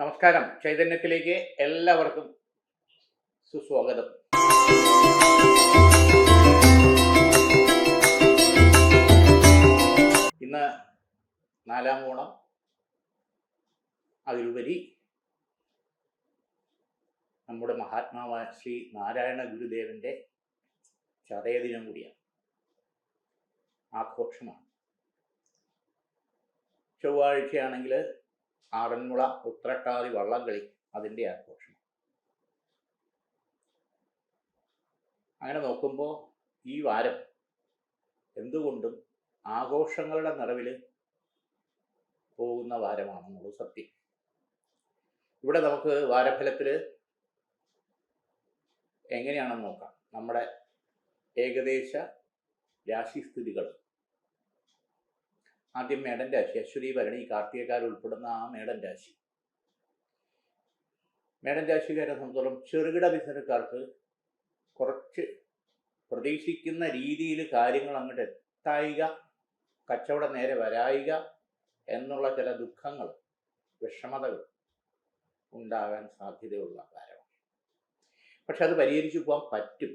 നമസ്കാരം. ചൈതന്യത്തിലേക്ക് എല്ലാവർക്കും സുസ്വാഗതം. ഇന്ന് നാലാം ഓണം. അതിലുപരി നമ്മുടെ മഹാത്മാവായ ശ്രീ നാരായണ ഗുരുദേവന്റെ ചതയദിനം കൂടിയാണ്. ആഘോഷമാണ്. ചൊവ്വാഴ്ചയാണെങ്കിൽ ആറന്മുള ഉത്രട്ടാതി വള്ളംകളി അതിന്റെ ആഘോഷം. അങ്ങനെ നോക്കുമ്പോൾ ഈ വാരം എന്തുകൊണ്ടും ആഘോഷങ്ങളുടെ നിറവിൽ പോകുന്ന വാരമാണെന്നുള്ളത് സത്യം. ഇവിടെ നമുക്ക് വാരഫലത്തിൽ എങ്ങനെയാണെന്ന് നോക്കാം. നമ്മുടെ ഏകദേശ രാശിസ്ഥിതികൾ ആദ്യം മേടൻ രാശി. അശ്വതി ഭരണി കാർത്തികക്കാർ ഉൾപ്പെടുന്ന ആ മേടൻ രാശി. മേടൻ രാശിക്കാരെ സംബന്ധിച്ചോളം ചെറുകിട ബിസിനസ്സുകാർക്ക് കുറച്ച് പ്രതീക്ഷിക്കുന്ന രീതിയിൽ കാര്യങ്ങൾ അങ്ങോട്ട് എത്തായിക കച്ചവടം നേരെ വരായിക എന്നുള്ള ചില ദുഃഖങ്ങൾ വിഷമതകൾ ഉണ്ടാകാൻ സാധ്യതയുള്ള കാര്യമാണ് പക്ഷെ അത് പരിഹരിച്ചു പോകാൻ പറ്റും.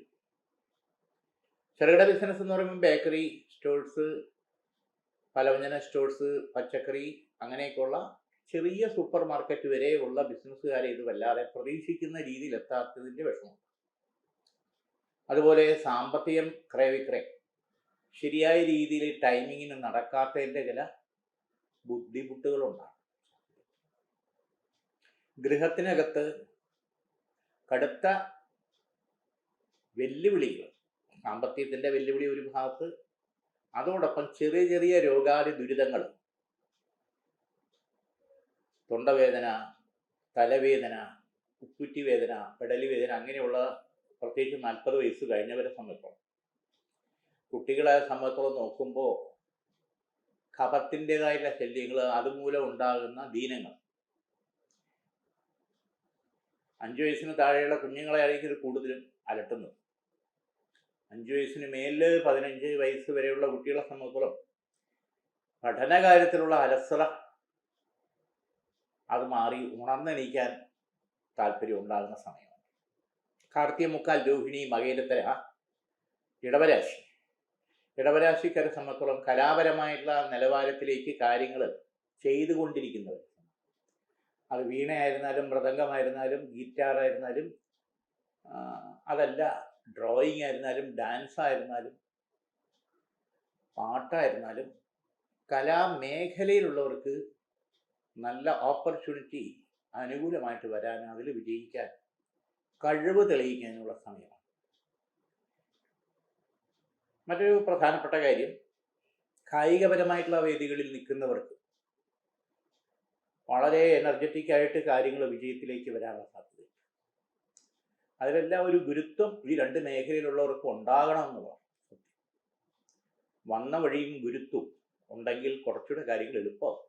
ചെറുകിട ബിസിനസ് എന്ന് പറയുമ്പോൾ ബേക്കറി സ്റ്റോഴ്സ് പലവ്യഞ്ജന സ്റ്റോഴ്സ് പച്ചക്കറി അങ്ങനെയൊക്കെയുള്ള ചെറിയ സൂപ്പർ മാർക്കറ്റ് വരെയുള്ള ബിസിനസ്സുകാരെ ഇത് വല്ലാതെ പ്രതീക്ഷിക്കുന്ന രീതിയിൽ എത്താത്തതിന്റെ വിഷമം. അതുപോലെ സാമ്പത്തികം ക്രയവിക്രയം ശരിയായ രീതിയിൽ ടൈമിങ്ങിന് നടക്കാത്തതിന്റെ ചില ബുദ്ധിമുട്ടുകളുണ്ടാകും. ഗൃഹത്തിനകത്ത് കടുത്ത വെല്ലുവിളികൾ. സാമ്പത്തികത്തിന്റെ വെല്ലുവിളി ഒരു ഭാഗത്ത് അതോടൊപ്പം ചെറിയ ചെറിയ രോഗാദി ദുരിതങ്ങൾ. തൊണ്ടവേദന തലവേദന ഉപ്പുറ്റി വേദന പെടലി വേദന അങ്ങനെയുള്ള പ്രത്യേകിച്ച് നാൽപ്പത് വയസ്സ് കഴിഞ്ഞവരെ സംബന്ധിച്ചോളം. കുട്ടികളെ സംബന്ധിച്ചോളം നോക്കുമ്പോൾ കഫത്തിന്റെതായിട്ടുള്ള ശല്യങ്ങൾ അതുമൂലം ഉണ്ടാകുന്ന ദീനങ്ങൾ. അഞ്ചു വയസ്സിന് താഴെയുള്ള കുഞ്ഞുങ്ങളെ ആയിരിക്കും ഇത് കൂടുതലും അലട്ടുന്നത്. അഞ്ചു വയസ്സിന് മേലിൽ പതിനഞ്ച് വയസ്സ് വരെയുള്ള കുട്ടികളെ സംബന്ധിച്ചോളം പഠനകാര്യത്തിലുള്ള അലസത അത് മാറി ഉണർന്നെണീക്കാൻ താല്പര്യം ഉണ്ടാകുന്ന സമയമാണ്. കാർത്തിക മുക്കാൽ രോഹിണി മകയിലത്തര ഇടവരാശി. ഇടവരാശിക്കാരെ സംബന്ധിച്ചോളം കലാപരമായിട്ടുള്ള നിലവാരത്തിലേക്ക് കാര്യങ്ങൾ ചെയ്തുകൊണ്ടിരിക്കുന്നവർ അത് വീണയായിരുന്നാലും മൃദംഗമായിരുന്നാലും ഗീറ്റാറായിരുന്നാലും അതല്ല ഡ്രോയിങ് ആയിരുന്നാലും ഡാൻസ് ആയിരുന്നാലും പാട്ടായിരുന്നാലും കലാമേഖലയിലുള്ളവർക്ക് നല്ല ഓപ്പർച്യൂണിറ്റി അനുകൂലമായിട്ട് വരാൻ അതിൽ വിജയിക്കാൻ കഴിവ് തെളിയിക്കാനുള്ള സമയമാണ്. മറ്റൊരു പ്രധാനപ്പെട്ട കാര്യം കായികപരമായിട്ടുള്ള വേദികളിൽ നിൽക്കുന്നവർക്ക് വളരെ എനർജറ്റിക് ആയിട്ട് കാര്യങ്ങൾ വിജയത്തിലേക്ക് വരാനുള്ള സാധ്യത. അതിലെല്ലാം ഒരു ഗുരുത്വം ഈ രണ്ട് മേഖലയിലുള്ളവർക്ക് ഉണ്ടാകണം എന്നുള്ളതാണ് വന്ന വഴിയും ഗുരുത്വം ഉണ്ടെങ്കിൽ കുറച്ചുകൂടെ കാര്യങ്ങൾ എളുപ്പമാവും.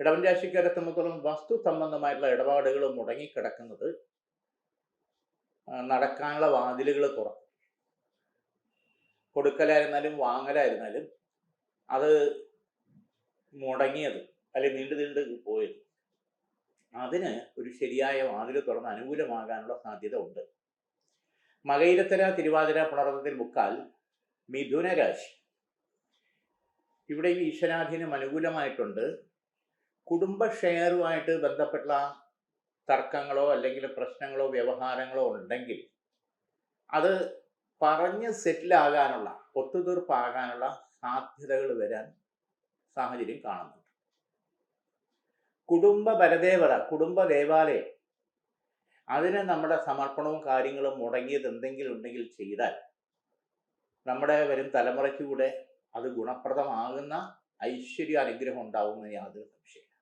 ഇടവൻ രാശിക്കാരെ സംബന്ധിച്ചോളം വസ്തു സംബന്ധമായിട്ടുള്ള ഇടപാടുകൾ മുടങ്ങിക്കിടക്കുന്നത് നടക്കാനുള്ള വാതിലുകൾ തുറക്കും. കൊടുക്കലായിരുന്നാലും വാങ്ങലായിരുന്നാലും അത് മുടങ്ങിയത് അല്ലെങ്കിൽ നീണ്ടു നീണ്ടു പോയത്. അതിന് ഒരു ശരിയായ വാതിൽ തുറന്ന് അനുകൂലമാകാനുള്ള സാധ്യത ഉണ്ട്. മകയിലത്തര തിരുവാതിര പുണർന്നതിൽ മുക്കാൽ മിഥുന രാശി ഇവിടെ ഈശ്വരാധീനം അനുകൂലമായിട്ടുണ്ട്. കുടുംബ ഷെയറുമായിട്ട് ബന്ധപ്പെട്ട തർക്കങ്ങളോ അല്ലെങ്കിൽ പ്രശ്നങ്ങളോ വ്യവഹാരങ്ങളോ ഉണ്ടെങ്കിൽ അത് പറഞ്ഞ് സെറ്റിലാകാനുള്ള ഒത്തുതീർപ്പാകാനുള്ള സാധ്യതകൾ വരാൻ സാഹചര്യം കാണുന്നുണ്ട് കുടുംബ ബലദേവത കുടുംബ ദേവാലയം അതിന് നമ്മുടെ സമർപ്പണവും കാര്യങ്ങളും മുടങ്ങിയത് എന്തെങ്കിലും ഉണ്ടെങ്കിൽ ചെയ്താൽ നമ്മുടെ വരും തലമുറയ്ക്ക് കൂടെ അത് ഗുണപ്രദമാകുന്ന ഐശ്വര്യ അനുഗ്രഹം ഉണ്ടാവുമെന്ന് യാതൊരു സംശയമില്ല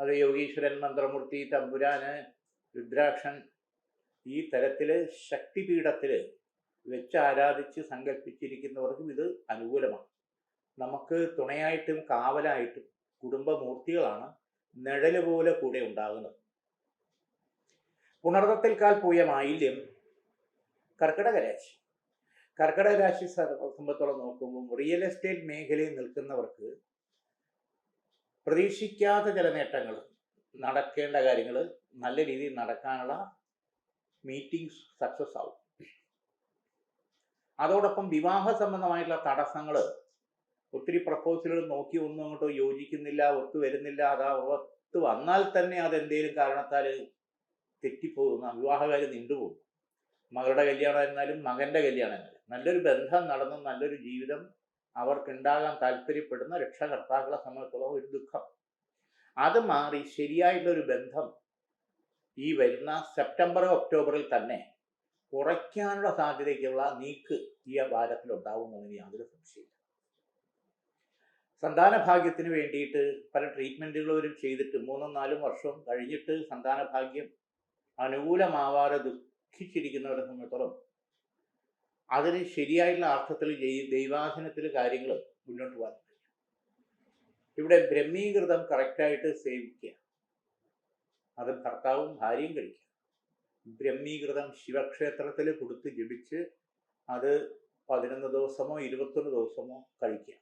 അത് യോഗീശ്വരൻ മന്ത്രമൂർത്തി തമ്പുരാന് രുദ്രാക്ഷൻ ഈ തരത്തിൽ ശക്തിപീഠത്തിൽ വെച്ച് ആരാധിച്ച് സങ്കല്പിച്ചിരിക്കുന്നവർക്കും ഇത് അനുകൂലമാണ്. നമുക്ക് തുണയായിട്ടും കാവലായിട്ടും കുടുംബമൂർത്തികളാണ് നിഴൽ പോലെ കൂടെ ഉണ്ടാകുന്നത് പുണർത്തത്തിൽ കാൽ പൂയ മാലിന്യം കർക്കിടക രാശി. കർക്കിടക രാശി സംബന്ധിച്ചോളം നോക്കുമ്പോൾ റിയൽ എസ്റ്റേറ്റ് മേഖലയിൽ നിൽക്കുന്നവർക്ക് പ്രതീക്ഷിക്കാത്ത ചില നേട്ടങ്ങൾ നടക്കേണ്ട കാര്യങ്ങൾ നല്ല രീതിയിൽ നടക്കാനുള്ള മീറ്റിംഗ്സ് സക്സസ് ആവും. അതോടൊപ്പം വിവാഹ സംബന്ധമായിട്ടുള്ള തടസ്സങ്ങൾ ഒത്തിരി പ്രപ്പോസലുകൾ നോക്കി ഒന്നും അങ്ങോട്ടോ യോജിക്കുന്നില്ല ഒത്തു വരുന്നില്ല. അതാ ഒത്തു വന്നാൽ തന്നെ അത് എന്തെങ്കിലും കാരണത്താൽ തെറ്റിപ്പോകുന്ന വിവാഹകാര്യം നീണ്ടുപോകും. മകളുടെ കല്യാണം എന്നാലും മകന്റെ കല്യാണം എന്നാലും നല്ലൊരു ബന്ധം നടന്നു നല്ലൊരു ജീവിതം അവർക്കുണ്ടാകാൻ താല്പര്യപ്പെടുന്ന രക്ഷകർത്താക്കളെ സംബന്ധിച്ചോളം ഒരു ദുഃഖം. അത് മാറി ശരിയായിട്ടുള്ളൊരു ബന്ധം ഈ വരുന്ന സെപ്റ്റംബർ ഒക്ടോബറിൽ തന്നെ കുറയ്ക്കാനുള്ള സാധ്യതയ്ക്കുള്ള നീക്ക് ഈ വാരത്തിൽ ഉണ്ടാവുമെന്നതിന് യാതൊരു സംശയമില്ല സന്താന ഭാഗ്യത്തിന് വേണ്ടിയിട്ട് പല ട്രീറ്റ്മെന്റുകളും ചെയ്തിട്ട് മൂന്നും നാലും വർഷവും കഴിഞ്ഞിട്ട് സന്താന ഭാഗ്യം അനുകൂലമാവാതെ ദുഃഖിച്ചിരിക്കുന്നവരെ സംബന്ധിച്ചിടത്തോളം അതിന് ശരിയായിട്ടുള്ള അർത്ഥത്തിൽ ദൈവാധീനത്തിൽ കാര്യങ്ങൾ മുന്നോട്ട് പോകാൻ ഇവിടെ ബ്രഹ്മീകൃതം കറക്റ്റായിട്ട് സേവിക്കുക. അത് ഭർത്താവും ഭാര്യയും കഴിക്കുക. ബ്രഹ്മീകൃതം ശിവക്ഷേത്രത്തിൽ കൊടുത്ത് ജപിച്ച് അത് പതിനൊന്ന് ദിവസമോ ഇരുപത്തൊന്ന് ദിവസമോ കഴിക്കുക.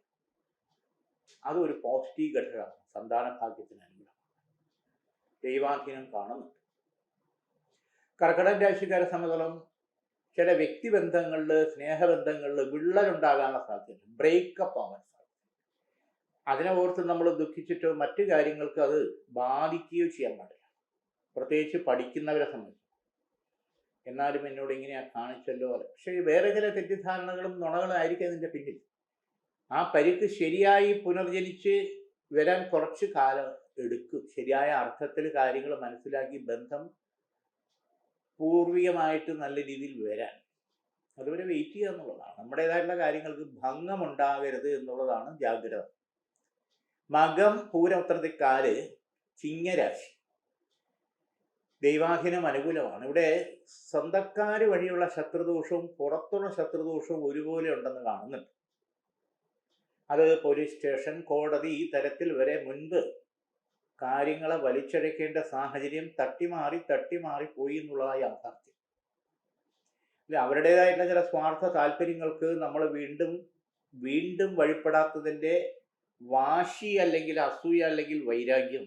അതൊരു പോസിറ്റീവ് ഘടകമാണ്. സന്താന ഭാഗ്യത്തിന് അനുകൂലമാണ്. ദൈവാധീനം കാണുന്നുണ്ട് കർക്കിടക രാശിക്കാരെ സംബന്ധിച്ചോളം ചില വ്യക്തിബന്ധങ്ങളിൽ സ്നേഹബന്ധങ്ങളിൽ വിള്ളലുണ്ടാകാനുള്ള സാധ്യത ബ്രേക്കപ്പ് ആവാൻ സാധ്യത അതിനെ ഓർത്ത് നമ്മൾ ദുഃഖിച്ചിട്ടോ മറ്റു കാര്യങ്ങൾക്ക് അത് ബാധിക്കുകയോ ചെയ്യാൻ പാടില്ല. പ്രത്യേകിച്ച് പഠിക്കുന്നവരെ സംബന്ധിച്ച്. എന്നാലും എന്നോട് ഇങ്ങനെയാ കാണിച്ചല്ലോ പക്ഷേ വേറെ ചില തെറ്റിദ്ധാരണകളും നുണകളും ആയിരിക്കും അതിന്റെ പിന്നിൽ. ആ പരിക്ക് ശരിയായി പുനർജനിച്ച് വരാൻ കുറച്ച് കാലം എടുക്കും. ശരിയായ അർത്ഥത്തിൽ കാര്യങ്ങൾ മനസ്സിലാക്കി ബന്ധം പൂർവികമായിട്ട് നല്ല രീതിയിൽ വരാൻ. അതുവരെ വെയിറ്റ് ചെയ്യുക എന്നുള്ളതാണ്. നമ്മുടേതായിട്ടുള്ള കാര്യങ്ങൾക്ക് ഭംഗമുണ്ടാകരുത് എന്നുള്ളതാണ് ജാഗ്രത. മകം പൂരത്രത്തിക്കാൽ ചിങ്ങരാശി. ദൈവാധീനം അനുകൂലമാണ്. ഇവിടെ സ്വന്തക്കാർ വഴിയുള്ള ശത്രുദോഷവും പുറത്തുള്ള ശത്രുദോഷവും ഒരുപോലെ ഉണ്ടെന്ന് കാണുന്നുണ്ട്. അത് പോലീസ് സ്റ്റേഷൻ കോടതി ഈ തരത്തിൽ വരെ മുൻപ് കാര്യങ്ങളെ വലിച്ചഴക്കേണ്ട സാഹചര്യം തട്ടിമാറി തട്ടിമാറി പോയി എന്നുള്ളതായി യാഥാർത്ഥ്യം അല്ല അവരുടേതായിട്ടുള്ള ചില സ്വാർത്ഥ താല്പര്യങ്ങൾക്ക് നമ്മൾ വീണ്ടും വീണ്ടും വഴിപ്പെടാത്തതിന്റെ വാശി അല്ലെങ്കിൽ അസൂയ അല്ലെങ്കിൽ വൈരാഗ്യം.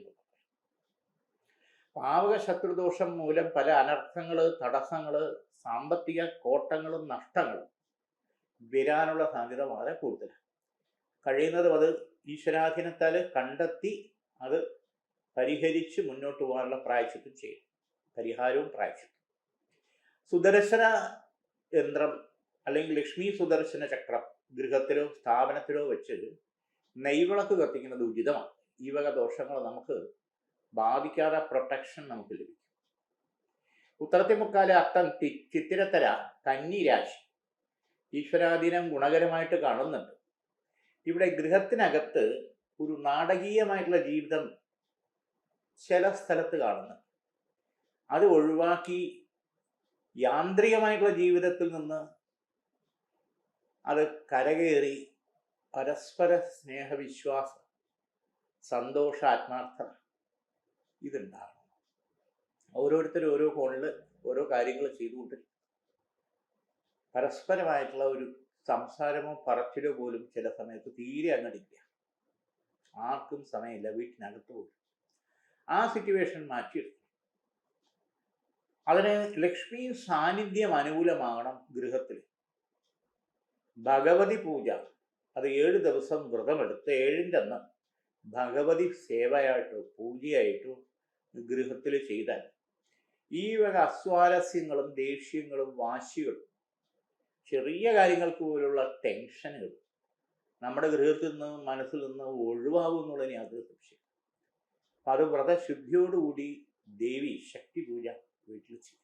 പാവക ശത്രുദോഷം മൂലം പല അനർത്ഥങ്ങൾ തടസ്സങ്ങൾ സാമ്പത്തിക കോട്ടങ്ങളും നഷ്ടങ്ങളും വരാനുള്ള സാധ്യത വളരെ കൂടുതലാണ് കഴിയുന്നതും അത് ഈശ്വരാധീനത്താൽ കണ്ടെത്തി അത് പരിഹരിച്ച് മുന്നോട്ട് പോകാനുള്ള പ്രായച്ചിട്ടും ചെയ്യും പരിഹാരവും പ്രായച്ചിട്ടും സുദർശന യന്ത്രം അല്ലെങ്കിൽ ലക്ഷ്മി സുദർശന ചക്രം ഗൃഹത്തിലോ സ്ഥാപനത്തിലോ വെച്ച് നെയ്വിളക്ക് കത്തിക്കുന്നത് ഉചിതമാണ്. ഈ വക ദോഷങ്ങൾ നമുക്ക് ബാധിക്കാതെ പ്രൊട്ടക്ഷൻ നമുക്ക് ലഭിക്കും. ഉത്തരത്തിമുക്കാൽ അത്തം ചിത്തിരത്തര കന്നി രാശി. ഈശ്വരാധീനം ഗുണകരമായിട്ട് കാണുന്നുണ്ട്. ഇവിടെ ഗൃഹത്തിനകത്ത് ഒരു നാടകീയമായിട്ടുള്ള ജീവിതം ചില സ്ഥലത്ത് കാണുന്നു. അത് ഒഴിവാക്കി യാന്ത്രികമായിട്ടുള്ള ജീവിതത്തിൽ നിന്ന് അത് കരകയറി പരസ്പര സ്നേഹവിശ്വാസം സന്തോഷ ആത്മാർത്ഥം ഇതുണ്ടാകണം ഓരോരുത്തരും ഓരോ കോണിൽ ഓരോ കാര്യങ്ങൾ ചെയ്തുകൊണ്ട് പരസ്പരമായിട്ടുള്ള ഒരു സംസാരമോ പറച്ചിലോ പോലും ചില സമയത്ത് തീരെ അങ്ങടില്ല ആർക്കും സമയമില്ല വീട്ടിനകത്ത് പോലും. ആ സിറ്റുവേഷൻ മാറ്റിയെടുക്കും അതിന് ലക്ഷ്മി സാന്നിധ്യം അനുകൂലമാകണം ഗൃഹത്തിൽ ഭഗവതി പൂജ അത് ഏഴ് ദിവസം വ്രതമെടുത്ത് ഏഴിന്റെ അന്ന് ഭഗവതി സേവയായിട്ടോ പൂജയായിട്ടോ ഗൃഹത്തിൽ ചെയ്താൽ ഈ വക അസ്വാരസ്യങ്ങളും ദേഷ്യങ്ങളും വാശികളും ചെറിയ കാര്യങ്ങൾക്ക് പോലുള്ള ടെൻഷനുകൾ നമ്മുടെ ഗൃഹത്തിൽ നിന്ന് മനസ്സിൽ നിന്ന് ഒഴിവാകും എന്നുള്ളതിന് അത് സംശയം അപ്പം അത് വ്രതശുദ്ധിയോടുകൂടി ദേവി ശക്തി പൂജ വീട്ടിൽ ചെയ്യും.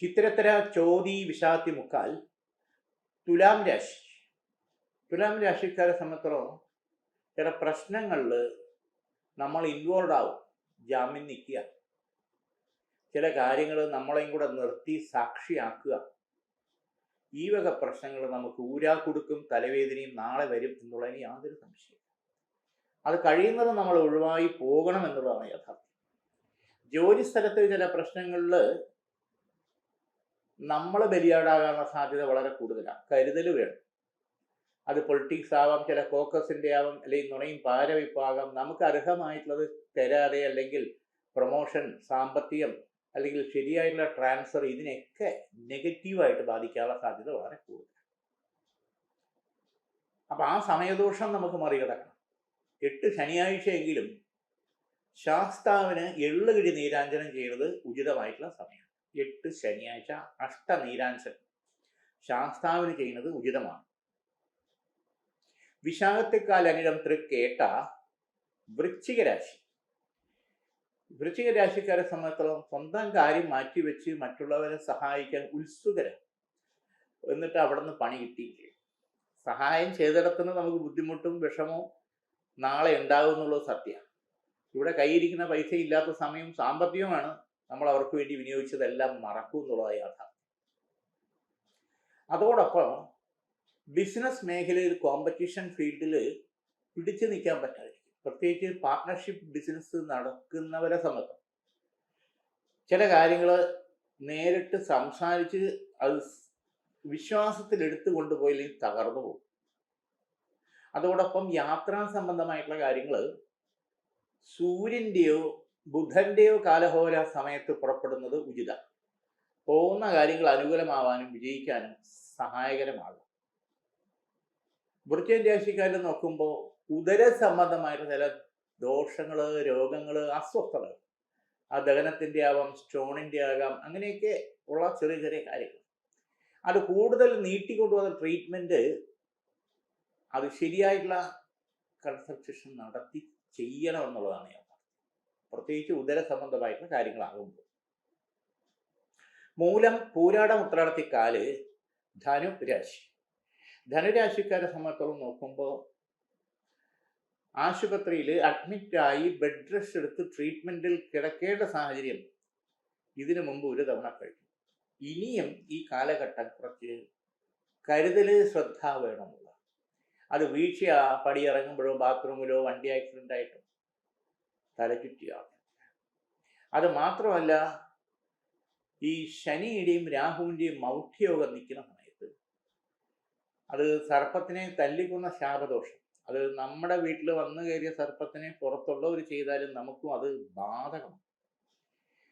ചിത്രത്തര ചോതി വിഷാത്തി മുക്കാൽ തുലാം രാശി. തുലാം രാശിക്കാരെ സംബന്ധിച്ചിടത്തോളം ചില പ്രശ്നങ്ങളിൽ നമ്മൾ ഇൻവോൾവ് ആവും ജാമ്യം നിൽക്കുക. ചില കാര്യങ്ങൾ നമ്മളെയും കൂടെ നിർത്തി സാക്ഷിയാക്കുക. ഈ വക പ്രശ്നങ്ങൾ നമുക്ക് കൊടുക്കും തലവേദനയും നാളെ വരും എന്നുള്ളതിന് യാതൊരു സംശയം അത് കഴിയുന്നത് നമ്മൾ ഒഴിവായി പോകണം എന്നുള്ളതാണ് യഥാർത്ഥം ജോലി സ്ഥലത്ത് ചില പ്രശ്നങ്ങളിൽ നമ്മൾ ബലിയാടാകാനുള്ള സാധ്യത വളരെ കൂടുതലാണ്. കരുതൽ വേണം. അത് പൊളിറ്റിക്സ് ആവാം ചില കോക്കസിന്റെ ആവാം അല്ലെങ്കിൽ നുണയും പാരവിപ്പാകാം നമുക്ക് അർഹമായിട്ടുള്ളത് തരാതെ അല്ലെങ്കിൽ പ്രൊമോഷൻ സാമ്പത്തികം അല്ലെങ്കിൽ ശരിയായിട്ടുള്ള ട്രാൻസ്ഫർ ഇതിനെയൊക്കെ നെഗറ്റീവായിട്ട് ബാധിക്കാനുള്ള സാധ്യത വളരെ കൂടുതൽ. അപ്പം ആ സമയദോഷം നമുക്ക് മറികടക്കണം. എട്ട് ശനിയാഴ്ചയെങ്കിലും ശാസ്താവിന് എള്ളുകിഴി നീരാഞ്ജനം ചെയ്യുന്നത് ഉചിതമായിട്ടുള്ള സമയമാണ്. എട്ട് ശനിയാഴ്ച അഷ്ട നീരാഞ്ജനം ശാസ്താവിന് ചെയ്യുന്നത് ഉചിതമാണ്. വിശാഖത്തെക്കാൽ അനിടം തൃക്കേട്ട വൃശ്ചിക രാശി. വൃശ്ചിക രാശിക്കാരെ സംബന്ധിച്ചിടത്തോളം സ്വന്തം കാര്യം മാറ്റിവെച്ച് മറ്റുള്ളവരെ സഹായിക്കാൻ ഉത്സുകരാണ് എന്നിട്ട് അവിടെ നിന്ന് പണി കിട്ടിയില്ലേ സഹായം ചെയ്തിടത്തുനിന്ന് നമുക്ക് ബുദ്ധിമുട്ടും വിഷമവും നാളെ ഉണ്ടാകും എന്നുള്ളത് സത്യമാണ് ഇവിടെ കൈയിരിക്കുന്ന പൈസ ഇല്ലാത്ത സമയം സാമ്പത്തികമാണ് നമ്മൾ അവർക്ക് വേണ്ടി വിനിയോഗിച്ചതെല്ലാം മറക്കും എന്നുള്ളത് യാഥാർത്ഥ്യം. അതോടൊപ്പം ബിസിനസ് മേഖലയിൽ കോമ്പറ്റീഷൻ ഫീൽഡിൽ പിടിച്ചു നിൽക്കാൻ പറ്റാതിരിക്കും പ്രത്യേകിച്ച് പാർട്ട്ണർഷിപ്പ് ബിസിനസ് നടക്കുന്നവരെ സംബന്ധം ചില കാര്യങ്ങൾ നേരിട്ട് സംസാരിച്ച് അത് വിശ്വാസത്തിൽ എടുത്തു കൊണ്ടുപോയില്ലെങ്കിൽ തകർന്നു പോകും. അതോടൊപ്പം യാത്രാ സംബന്ധമായിട്ടുള്ള കാര്യങ്ങൾ സൂര്യന്റെയോ ബുധന്റെയോ കാലഹോര സമയത്ത് പുറപ്പെടുന്നത് ഉചിത. പോകുന്ന കാര്യങ്ങൾ അനുകൂലമാവാനും വിജയിക്കാനും സഹായകരമാകും. വൃത്തിയൻ രാശിക്കാരിൽ നോക്കുമ്പോൾ ഉദര സംബന്ധമായിട്ടുള്ള ചില ദോഷങ്ങൾ രോഗങ്ങൾ അസ്വസ്ഥതകൾ. ആ ദഹനത്തിന്റെ ആവാം സ്റ്റോണിന്റെ ആകാം അങ്ങനെയൊക്കെ ഉള്ള ചെറിയ ചെറിയ കാര്യങ്ങൾ. അത് കൂടുതൽ നീട്ടിക്കൊണ്ടുവന്ന ട്രീറ്റ്മെന്റ് അത് ശരിയായിട്ടുള്ള കൺസൾട്ടേഷൻ നടത്തി ചെയ്യണം എന്നുള്ളതാണ് ഞാൻ പ്രത്യേകിച്ച് ഉദര സംബന്ധമായിട്ടുള്ള കാര്യങ്ങളാകുമ്പോൾ. മൂലം പൂരാടം ഉത്രാടത്തിക്കാൽ ധനുരാശി. ധനുരാശിക്കാരെ സംബന്ധിച്ചോളം നോക്കുമ്പോൾ ആശുപത്രിയിൽ അഡ്മിറ്റായി ബെഡ് റെസ്റ്റ് എടുത്ത് ട്രീറ്റ്മെന്റിൽ കിടക്കേണ്ട സാഹചര്യം ഇതിനു മുമ്പ് ഒരു തവണ കഴിഞ്ഞു. ഇനിയും ഈ കാലഘട്ടം കുറച്ച് കരുതൽ ശ്രദ്ധ വേണമുള്ള. അത് വീഴ്ച പടി ഇറങ്ങുമ്പോഴോ ബാത്റൂമിലോ വണ്ടി ആക്സിഡന്റ് ആയിട്ടോ തലചുറ്റിയാകും അത് മാത്രമല്ല ഈ ശനിയുടെയും രാഹുവിന്റെയും മൗഢ്യയോഗം നിൽക്കുന്ന സമയത്ത് അത് സർപ്പത്തിനെ തല്ലിക്കുന്ന ശാപദോഷം അത് നമ്മുടെ വീട്ടിൽ വന്നു കയറിയ സർപ്പത്തിനെ പുറത്തുള്ളവർ ചെയ്താലും നമുക്കും അത് ബാധകമാണ്.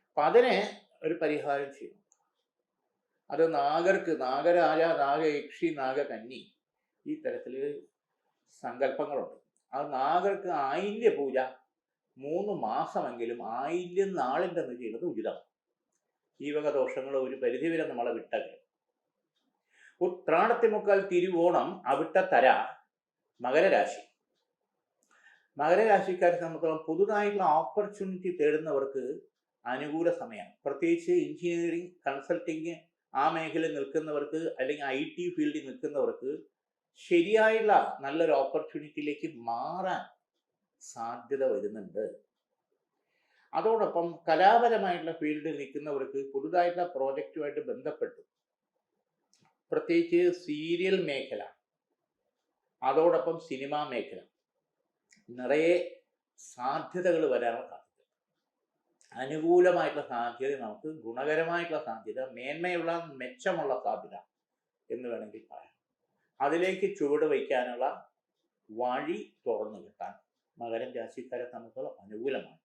അപ്പം അതിനെ ഒരു പരിഹാരം ചെയ്യണം. അത് നാഗർക്ക് നാഗരാജ നാഗയക്ഷി നാഗകന്നി ഈ തരത്തിൽ സങ്കല്പങ്ങളുണ്ട്. അത് നാഗർക്ക് ആയില്യ പൂജ മൂന്ന് മാസമെങ്കിലും ആയില്യം നാളിന്റെ എന്ന് ചെയ്യുന്നത് ഉചിതമാണ്. ഈ വക ദോഷങ്ങൾ ഒരു പരിധിവരെ നമ്മളെ വിട്ടകലും ഉത്രാടത്തിമുക്കാൽ തിരുവോണം അവിട്ടത്തര മകരരാശി. മകരരാശിക്കാരെ സംബന്ധിച്ചോളം പുതുതായിട്ടുള്ള ഓപ്പർച്യൂണിറ്റി തേടുന്നവർക്ക് അനുകൂല സമയമാണ് പ്രത്യേകിച്ച് എഞ്ചിനീയറിംഗ് കൺസൾട്ടിങ് ആ മേഖലയിൽ നിൽക്കുന്നവർക്ക് അല്ലെങ്കിൽ ഐ ടി ഫീൽഡിൽ നിൽക്കുന്നവർക്ക് ശരിയായുള്ള നല്ലൊരു ഓപ്പർച്യൂണിറ്റിയിലേക്ക് മാറാൻ സാധ്യത വരുന്നുണ്ട്. അതോടൊപ്പം കലാപരമായിട്ടുള്ള ഫീൽഡിൽ നിൽക്കുന്നവർക്ക് പുതുതായിട്ടുള്ള പ്രോജക്റ്റുമായിട്ട് ബന്ധപ്പെട്ട്. പ്രത്യേകിച്ച് സീരിയൽ മേഖല അതോടൊപ്പം സിനിമാ മേഖല. നിറയെ സാധ്യതകൾ വരാനുള്ള സാധ്യത അനുകൂലമായിട്ടുള്ള സാധ്യത നമുക്ക് ഗുണകരമായിട്ടുള്ള സാധ്യത മേന്മയുള്ള മെച്ചമുള്ള സാധ്യത എന്ന് വേണമെങ്കിൽ പറയാം. അതിലേക്ക് ചുവട് വയ്ക്കാനുള്ള വഴി തുറന്നു കിട്ടാൻ മകരം രാശിക്കാരെ നമുക്ക് അനുകൂലമാണ്.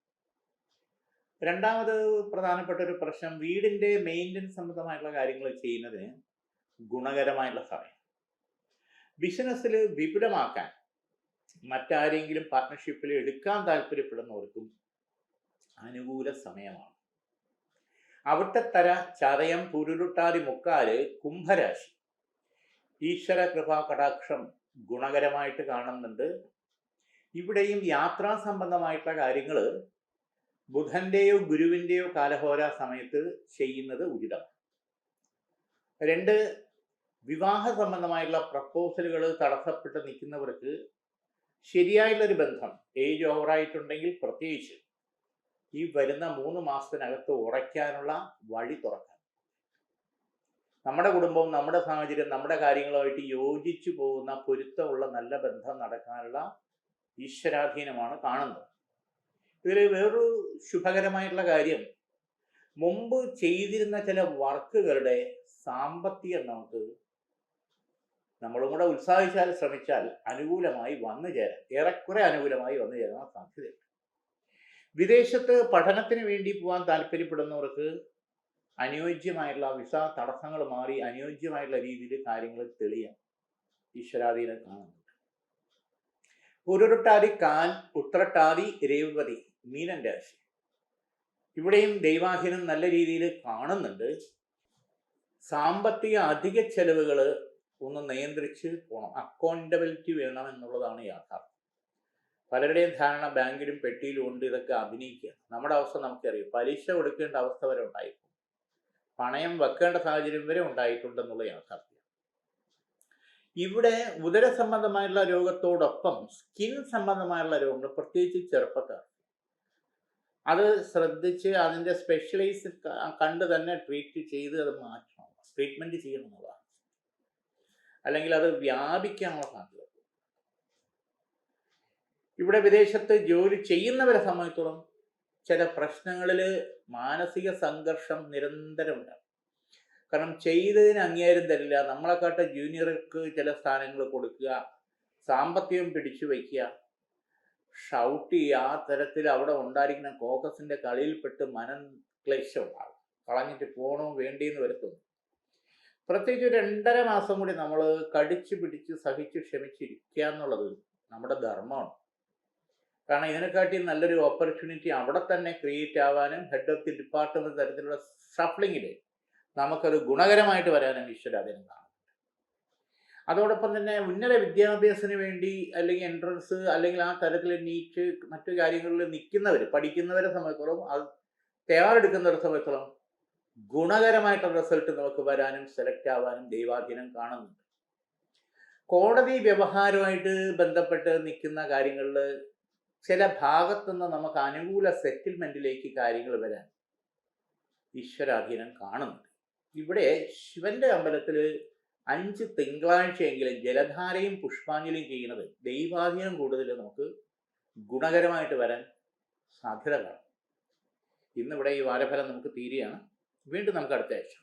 രണ്ടാമത് പ്രധാനപ്പെട്ട ഒരു പ്രശ്നം വീടിന്റെ മെയിന്റനൻസ് സംബന്ധമായിട്ടുള്ള കാര്യങ്ങൾ ചെയ്യുന്നതിന് ഗുണകരമായിട്ടുള്ള സമയം. ബിസിനസ്സിൽ വിപുലമാക്കാൻ മറ്റാരെങ്കിലും പാർട്ട്ണർഷിപ്പിൽ എടുക്കാൻ താല്പര്യപ്പെടുന്നവർക്കും അനുകൂല സമയമാണ്. അവിട്ടത്തര ചതയം പുരുരുട്ടാതി മുക്കാൽ കുംഭരാശി. ഈശ്വര കൃപാ കടാക്ഷം ഗുണകരമായിട്ട് കാണുന്നുണ്ട്. ഇവിടെയും യാത്രാ സംബന്ധമായിട്ടുള്ള കാര്യങ്ങൾ ബുധന്റെയോ ഗുരുവിന്റെയോ കാലഹോര സമയത്ത് ചെയ്യുന്നത് ഉചിതമാണ്. രണ്ട് വിവാഹ സംബന്ധമായിട്ടുള്ള പ്രപ്പോസലുകൾ തടസ്സപ്പെട്ട് നിൽക്കുന്നവർക്ക് ശരിയായുള്ളൊരു ബന്ധം ഏജ് ഓവറായിട്ടുണ്ടെങ്കിൽ പ്രത്യേകിച്ച് ഈ വരുന്ന മൂന്ന് മാസത്തിനകത്ത് ഉറയ്ക്കാനുള്ള വഴി തുറക്കാൻ. നമ്മുടെ കുടുംബവും നമ്മുടെ സാഹചര്യം നമ്മുടെ കാര്യങ്ങളുമായിട്ട് യോജിച്ചു പോകുന്ന പൊരുത്തമുള്ള നല്ല ബന്ധം നടക്കാനുള്ള ഈശ്വരാധീനമാണ് കാണുന്നത്. ഇതിൽ വേറൊരു ശുഭകരമായിട്ടുള്ള കാര്യം മുമ്പ് ചെയ്തിരുന്ന ചില വർക്കുകളുടെ സാമ്പത്തികം നമുക്ക് നമ്മളും കൂടെ ഉത്സാഹിച്ചാൽ ശ്രമിച്ചാൽ അനുകൂലമായി വന്നു ചേരാം. ഏറെക്കുറെ അനുകൂലമായി വന്നു ചേരാൻ സാധ്യതയുണ്ട്. വിദേശത്ത് പഠനത്തിന് വേണ്ടി പോകാൻ താല്പര്യപ്പെടുന്നവർക്ക് അനുയോജ്യമായിട്ടുള്ള വിസ തടസ്സങ്ങൾ മാറി അനുയോജ്യമായിട്ടുള്ള രീതിയിൽ കാര്യങ്ങൾ തെളിയാം. ഈശ്വരാധീനം കാണുന്നുണ്ട്. ഉരുട്ടാതി കാൽ ഉത്രട്ടാതി രേവതി മീനൻ രാശി. ഇവിടെയും ദൈവാധീനം നല്ല രീതിയിൽ കാണുന്നുണ്ട്. സാമ്പത്തിക അധിക ചെലവുകൾ ഒന്ന് നിയന്ത്രിച്ച് പോകണം അക്കൗണ്ടബിലിറ്റി വേണം എന്നുള്ളതാണ് യാഥാർത്ഥ്യം. പലരുടെയും ധാരണ ബാങ്കിലും പെട്ടിയിലും ഉണ്ട് ഇതൊക്കെ അഭിനയിക്കുക. നമ്മുടെ അവസ്ഥ നമുക്കറിയാം. പലിശ കൊടുക്കേണ്ട അവസ്ഥ വരെ ഉണ്ടായിട്ടുണ്ട് പണയം വെക്കേണ്ട സാഹചര്യം വരെ ഉണ്ടായിട്ടുണ്ടെന്നുള്ള യാഥാർത്ഥ്യം. ഇവിടെ ഉദര സംബന്ധമായുള്ള രോഗത്തോടൊപ്പം സ്കിൻ സംബന്ധമായുള്ള രോഗങ്ങൾ പ്രത്യേകിച്ച് ചെറുപ്പക്കാർ. അത് ശ്രദ്ധിച്ച് അതിന്റെ സ്പെഷ്യലൈസ് കണ്ട് തന്നെ ട്രീറ്റ് ചെയ്ത് അത് മാറ്റണം. ട്രീറ്റ്മെന്റ് ചെയ്യണം എന്നുള്ളതാണ്. അല്ലെങ്കിൽ അത് വ്യാപിക്കാനുള്ള സാധ്യത. ഇവിടെ വിദേശത്ത് ജോലി ചെയ്യുന്നവരെ സംബന്ധിച്ചോളം ചില പ്രശ്നങ്ങളിൽ മാനസിക സംഘർഷം നിരന്തരം ഉണ്ടാകും കാരണം ചെയ്തതിന് അംഗീകാരം തരില്ല നമ്മളെക്കാട്ട് ജൂനിയർക്ക് ചില സ്ഥാനങ്ങൾ കൊടുക്കുക സാമ്പത്തികം പിടിച്ചു വയ്ക്കുക ഷൗട്ട് ചെയ്യുക ആ തരത്തിൽ അവിടെ ഉണ്ടായിരിക്കുന്ന കോക്കസിന്റെ കളിയിൽപ്പെട്ട് മനം ക്ലേശം ഉണ്ടാകും. കളഞ്ഞിട്ട് പോകണോ വേണ്ടിയെന്ന് വരുത്തുന്നു പ്രത്യേകിച്ച് രണ്ടര മാസം കൂടി നമ്മൾ കടിച്ചു പിടിച്ച് സഹിച്ച് ക്ഷമിച്ചിരിക്കുക എന്നുള്ളത് നമ്മുടെ ധർമ്മമാണ്. കാരണം ഇതിനെക്കാട്ടി നല്ലൊരു ഓപ്പർച്യൂണിറ്റി അവിടെ തന്നെ ക്രിയേറ്റ് ആവാനും ഹെഡ് ഓഫ് ദി ഡിപ്പാർട്ട്മെന്റ് തരത്തിലുള്ള ഷഫ്ലിങ്ങിൽ നമുക്കത് ഗുണകരമായിട്ട് വരാനും ഈശ്വരാധീനം കാണുന്നുണ്ട്. അതോടൊപ്പം തന്നെ ഉന്നത വിദ്യാഭ്യാസത്തിന് വേണ്ടി അല്ലെങ്കിൽ എൻട്രൻസ് അല്ലെങ്കിൽ ആ തരത്തിൽ നീറ്റ് മറ്റു കാര്യങ്ങളിൽ നിൽക്കുന്നവർ പഠിക്കുന്നവരെ സംബന്ധിച്ചോളം അത് തയ്യാറെടുക്കുന്നവരെ സംബന്ധിച്ചോളം ഗുണകരമായിട്ടുള്ള റിസൾട്ട് നമുക്ക് വരാനും സെലക്ട് ആവാനും ദൈവാധീനം കാണുന്നുണ്ട്. കോടതി വ്യവഹാരമായിട്ട് ബന്ധപ്പെട്ട് നിൽക്കുന്ന കാര്യങ്ങളിൽ ചില ഭാഗത്തുനിന്ന് നമുക്ക് അനുകൂല സെറ്റിൽമെന്റിലേക്ക് കാര്യങ്ങൾ വരാൻ ഈശ്വരാധീനം കാണുന്നുണ്ട്. ഇവിടെ ശിവന്റെ അമ്പലത്തിൽ അഞ്ച് തിങ്കളാഴ്ചയെങ്കിലും ജലധാരയും പുഷ്പാഞ്ജലിയും ചെയ്യുന്നത് ദൈവാധീനം കൂടുതൽ നമുക്ക് ഗുണകരമായിട്ട് വരാൻ സാധ്യത കാണും. ഇന്നിവിടെ ഈ വാരഫലം നമുക്ക് തീരുകയാണ്. വീണ്ടും നമുക്ക് അടുത്ത ആഴ്ച.